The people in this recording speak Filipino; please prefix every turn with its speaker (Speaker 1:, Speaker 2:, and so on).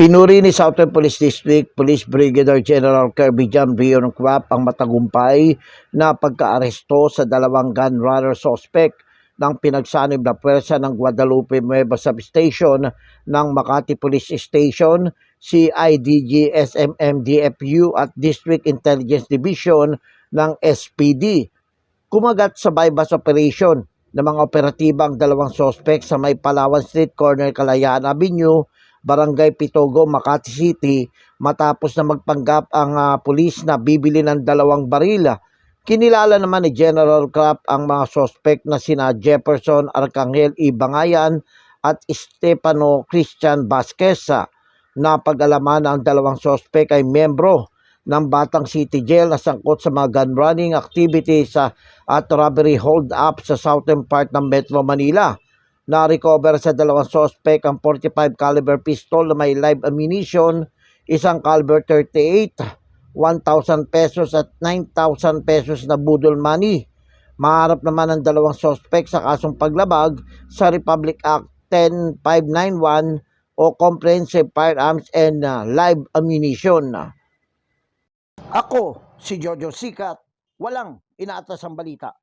Speaker 1: Pinuri ni Southern Police District Police Brigadier General Kirby John Rion Quap ang matagumpay na pagkaaresto sa dalawang gun runner suspect ng pinagsanib na pwersa ng Guadalupe Nueva Substation ng Makati Police Station, CIDG SMM DFU at District Intelligence Division ng SPD. Kumagat sa bypass operation ng mga operatiba ang dalawang sospek sa may Palawan Street Corner, Kalayaan Avenue, Barangay Pitogo, Makati City matapos na magpanggap ang ah, pulis na bibili ng dalawang baril. Kinilala naman ni General Clapp ang mga sospek na sina Jefferson Arcangel E. Bangayan at Stefano Christian Vasquez. Napag-alaman na ang dalawang sospek ay membro ng Batang City Jail na sangkot sa mga gun running activities at robbery hold up sa southern part ng Metro Manila. Na-recover sa dalawang suspect ang 45 caliber pistol na may live ammunition, isang caliber 38, 1,000 pesos at 9,000 pesos na budol money. Maharap naman ang dalawang suspect sa kasong paglabag sa Republic Act 10591 o Comprehensive Firearms and uh, Live Ammunition. Ako, si Jojo Sikat, walang inaatas ang balita.